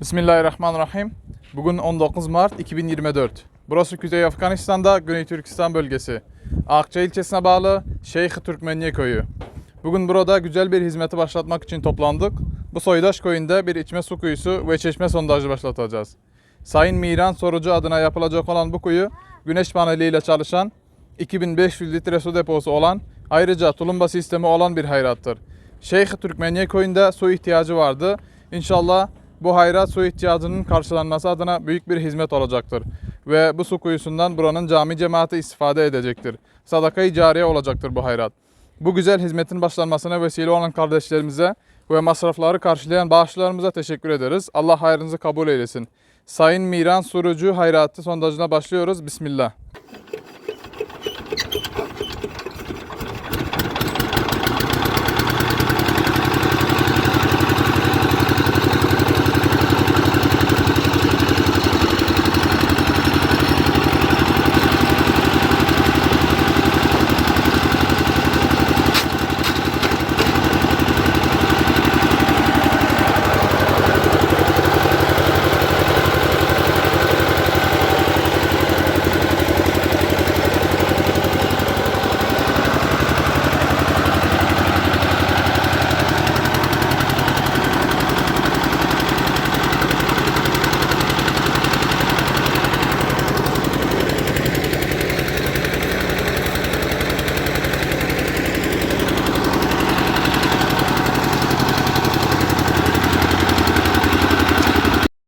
Bismillahirrahmanirrahim. Bugün 19 Mart 2024. Burası Kuzey Afganistan'da Güney Türkistan bölgesi. Akça ilçesine bağlı Şeyh Türkmeniye köyü. Bugün burada güzel bir hizmeti başlatmak için toplandık. Bu soydaş köyünde bir içme su kuyusu ve çeşme sondajı başlatacağız. Sayın Miran Sorucu adına yapılacak olan bu kuyu güneş paneliyle çalışan 2500 litre su deposu olan ayrıca tulumba sistemi olan bir hayrattır. Şeyh Türkmeniye köyünde su ihtiyacı vardı. İnşallah bu hayrat su ihtiyacının karşılanması adına büyük bir hizmet olacaktır. Ve bu su kuyusundan buranın cami cemaati istifade edecektir. Sadaka-i cariye olacaktır bu hayrat. Bu güzel hizmetin başlanmasına vesile olan kardeşlerimize ve masrafları karşılayan bağışlarımıza teşekkür ederiz. Allah hayrınızı kabul eylesin. Sayın Miran Surucu Hayratı sondajına başlıyoruz. Bismillah.